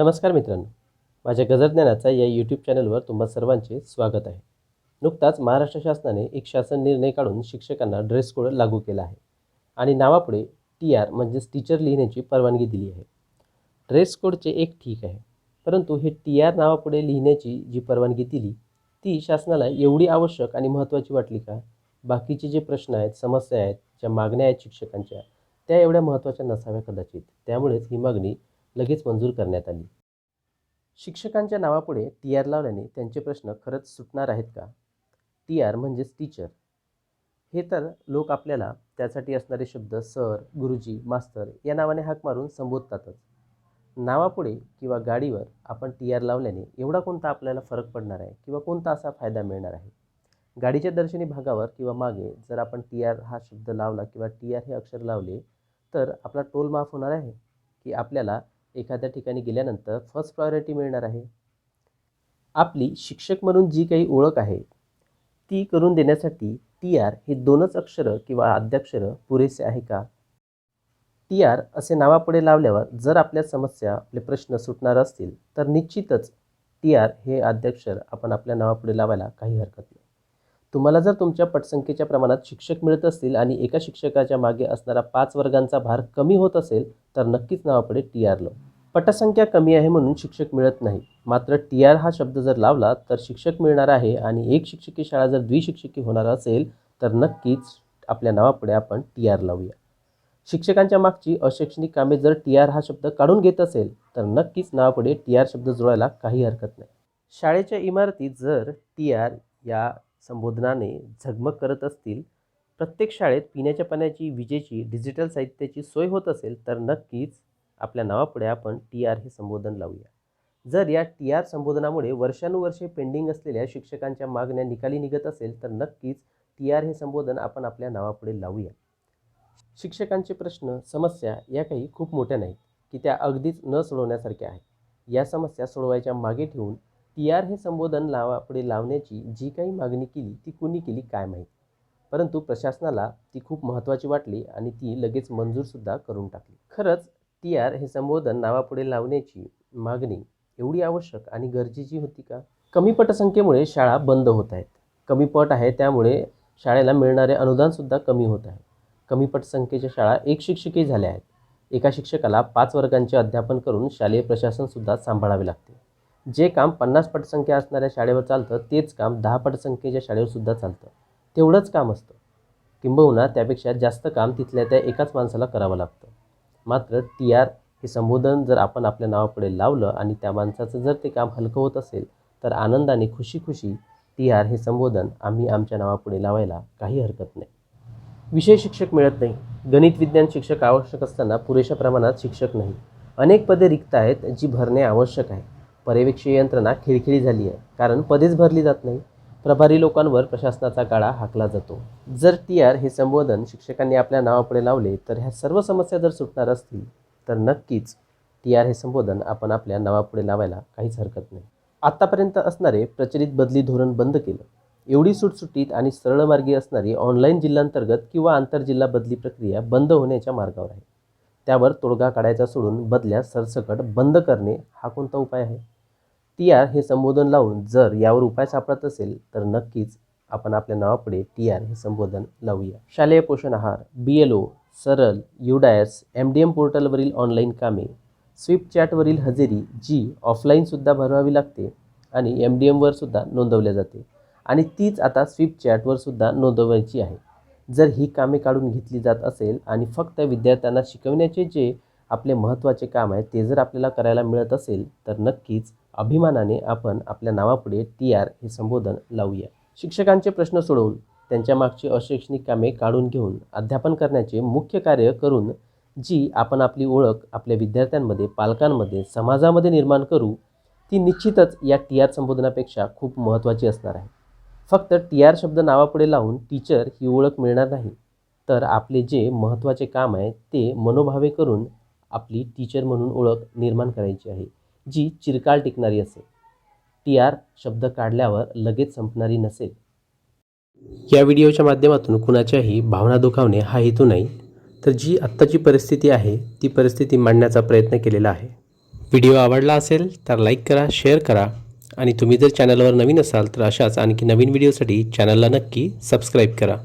नमस्कार मित्रांनो. माझ्या गजरज्ञानाचा या यूट्यूब चॅनलवर तुम्हा सर्वांचे स्वागत आहे. नुकताच महाराष्ट्र शासनाने एक शासन निर्णय काढून शिक्षकांना ड्रेस कोड लागू केला आहे. आणि नावापुढे टी आर म्हणजेच टीचर लिहिण्याची परवानगी दिली आहे. ड्रेस कोडचे एक ठीक आहे. परंतु हे टी आर नावापुढे लिहिण्याची जी परवानगी दिली ती शासनाला एवढी आवश्यक आणि महत्त्वाची वाटली का? बाकीचे जे प्रश्न आहेत समस्या आहेत ज्या मागण्या आहेत शिक्षकांच्या त्या एवढ्या महत्त्वाच्या नसाव्या कदाचित. त्यामुळेच ही मागणी लगेच मंजूर करण्यात आली. शिक्षकांच्या नावापुढे टी आर लावल्याने त्यांचे प्रश्न खरंच सुटणार आहेत का? टी आर म्हणजेच टीचर हे तर लोक आपल्याला त्यासाठी असणारे शब्द सर गुरुजी मास्तर या नावाने हाक मारून संबोधतातच. नावापुढे किंवा गाडीवर आपण टी आर लावल्याने एवढा कोणता आपल्याला फरक पडणार आहे किंवा कोणता असा फायदा मिळणार आहे? गाडीच्या दर्शनी भागावर किंवा मागे जर आपण टी आर हा शब्द लावला किंवा टी आर हे अक्षर लावले तर आपला टोल माफ होणार आहे? की आपल्याला एखाद्या ठिकाणी गेल्यानंतर फर्स्ट प्रायोरिटी मिळणार आहे. आपली शिक्षक म्हणून जी काही ओळख आहे ती करून देण्यासाठी टी आर हे दोनच अक्षरं किंवा आद्याक्षरं पुरेसे आहे का? टी आर असे नावापुढे लावल्यावर जर आपल्या समस्या आपले प्रश्न सुटणार असतील तर निश्चितच टी आर हे आद्याक्षर आपण आपल्या नावापुढे लावायला काही हरकत नाही. तुम्हाला जर तुमच्या पटसंख्येच्या प्रमाणात शिक्षक मिळत असतील आणि एका शिक्षकाच्या मागे असणारा पाच वर्गांचा भार कमी होत असेल तर नक्कीच नावापुढे टी आर लाव पटसंख्या कमी आहे म्हणून शिक्षक मिळत नाही. मात्र टी आर हा शब्द जर लावला तर शिक्षक मिळणार आहे आणि एक शिक्षकी शाळा जर द्विशिक्षकी होणार असेल तर नक्कीच आपल्या नावापुढे आपण टी आर लावूया. शिक्षकांच्या मागची अशैक्षणिक कामे जर टी आर हा शब्द काढून घेत असेल तर नक्कीच नावापुढे टी आर शब्द जोडायला काही हरकत नाही. शाळेच्या इमारतीत जर टी आर या संबोधनाने झगमग करत असतील प्रत्येक शाळेत पिण्याच्या पाण्याची विजेची डिजिटल साहित्याची सोय होत असेल तर नक्कीच आपल्या नावापुढे आपण टी आर हे संबोधन लावूया. जर या टी आर संबोधनामुळे वर्षानुवर्षे पेंडिंग असलेल्या शिक्षकांच्या मागण्या निकाली निघत असेल तर नक्कीच टी आर हे संबोधन आपण आपल्या नावापुढे लावूया. शिक्षकांचे प्रश्न समस्या या काही खूप मोठ्या नाहीत की त्या अगदीच न सोडवण्यासारख्या आहेत. या समस्या सोडवायच्या मागे ठेवून टी आर हे संबोधन लावापुढे लावण्याची जी काही मागणी केली ती कुणी केली काय माहीत? परंतु प्रशासनाला ती खूप महत्त्वाची वाटली आणि ती लगेच मंजूरसुद्धा करून टाकली. खरंच टी आर हे संबोधन नावापुढे लावण्याची मागणी एवढी आवश्यक आणि गरजेची होती का? कमी पटसंख्येमुळे शाळा बंद होत आहेत. कमी पट आहे त्यामुळे शाळेला मिळणारे अनुदानसुद्धा कमी होत आहे. कमी पटसंख्येच्या शाळा एक शिक्षकही झाल्या आहेत. एका शिक्षकाला पाच वर्गांचे अध्यापन करून शालेय प्रशासनसुद्धा सांभाळावे लागते. जे काम पन्नास पटसंख्या असणाऱ्या शाळेवर चालतं तेच काम दहा पटसंख्येच्या शाळेवर सुद्धा चालतं. तेवढंच काम असतं. किंबहुना त्यापेक्षा जास्त काम तिथल्या त्या एकाच माणसाला करावं लागतं. मात्र टी आर हे संबोधन जर आपण आपल्या नावापुढे लावलं आणि त्या माणसाचं जर ते काम हलकं होत असेल तर आनंदाने खुशी खुशी टी आर हे संबोधन आम्ही आमच्या नावापुढे लावायला काही हरकत नाही. विषय शिक्षक मिळत नाही. गणित विज्ञान शिक्षक आवश्यक असताना पुरेशा प्रमाणात शिक्षक नाही. अनेक पदे रिक्त आहेत जी भरणे आवश्यक आहे. पर्यवेक्षीय यंत्रणा खिळखिळी झाली आहे. कारण पदेच भरली जात नाही. प्रभारी लोकांवर प्रशासनाचा गाळा हाकला जातो. जर टी आर हे संबोधन शिक्षकांनी आपल्या नावापुढे लावले तर ह्या सर्व समस्या जर सुटणार असतील तर नक्कीच टी आर हे संबोधन आपण आपल्या नावापुढे लावायला काहीच हरकत नाही. आत्तापर्यंत असणारे प्रचलित बदली धोरण बंद केलं. एवढी सुटसुटीत आणि सरळ मार्गी असणारी ऑनलाईन जिल्हांतर्गत किंवा आंतरजिल्हा बदली प्रक्रिया बंद होण्याच्या मार्गावर आहे. त्यावर तोडगा काढायचा सोडून बदल्या सरसकट बंद करणे हा कोणता उपाय आहे? टी आर हे संबोधन लावून जर यावर उपाय सापडत असेल तर नक्कीच आपण आपल्या नावापुढे टी आर हे संबोधन लावूया. शालेय पोषण आहार B L O Saral UDISE M D M पोर्टलवरील online कामे स्विपचॅटवरील हजेरी जी ऑफलाईनसुद्धा भरवावी लागते आणि एम डी एमवर सुद्धा नोंदवल्या जाते. आणि तीच आता स्विप चॅटवर सुद्धा नोंदवायची आहे. जर ही कामे काढून घेतली जात असेल आणि फक्त विद्यार्थ्यांना शिकवण्याचे जे आपले महत्त्वाचे काम आहे ते जर आपल्याला करायला मिळत असेल तर नक्कीच अभिमानाने आपण आपल्या नावापुढे टी आर हे संबोधन लावूया. शिक्षकांचे प्रश्न सोडवून त्यांच्या मागची अशैक्षणिक कामे काढून घेऊन अध्यापन करण्याचे मुख्य कार्य करून जी आपण आपली ओळख आपल्या विद्यार्थ्यांमध्ये पालकांमध्ये समाजामध्ये निर्माण करू ती निश्चितच या टी आर संबोधनापेक्षा खूप महत्त्वाची असणार आहे. फक्त टी आर शब्द नावापुढे लावून टीचर ही ओळख मिळणार नाही. तर आपले जे महत्त्वाचे काम आहे ते मनोभावे करून आपली टीचर म्हणून ओळख निर्माण करायची आहे जी चिरकाळ टिकणारी असेल. टी आर शब्द काढल्यावर लगेच संपणारी नसेल. या व्हिडिओच्या माध्यमातून कुणाच्याही भावना दुखावणे हा हेतू नाही तर जी आत्ताची परिस्थिती आहे ती परिस्थिती मांडण्याचा प्रयत्न केलेला आहे. व्हिडिओ आवडला असेल तर लाईक करा शेअर करा. आणि तुम्ही जर चॅनलवर नवीन असाल तर अशाच आणखी नवीन व्हिडिओसाठी चॅनलला नक्की सबस्क्राईब करा.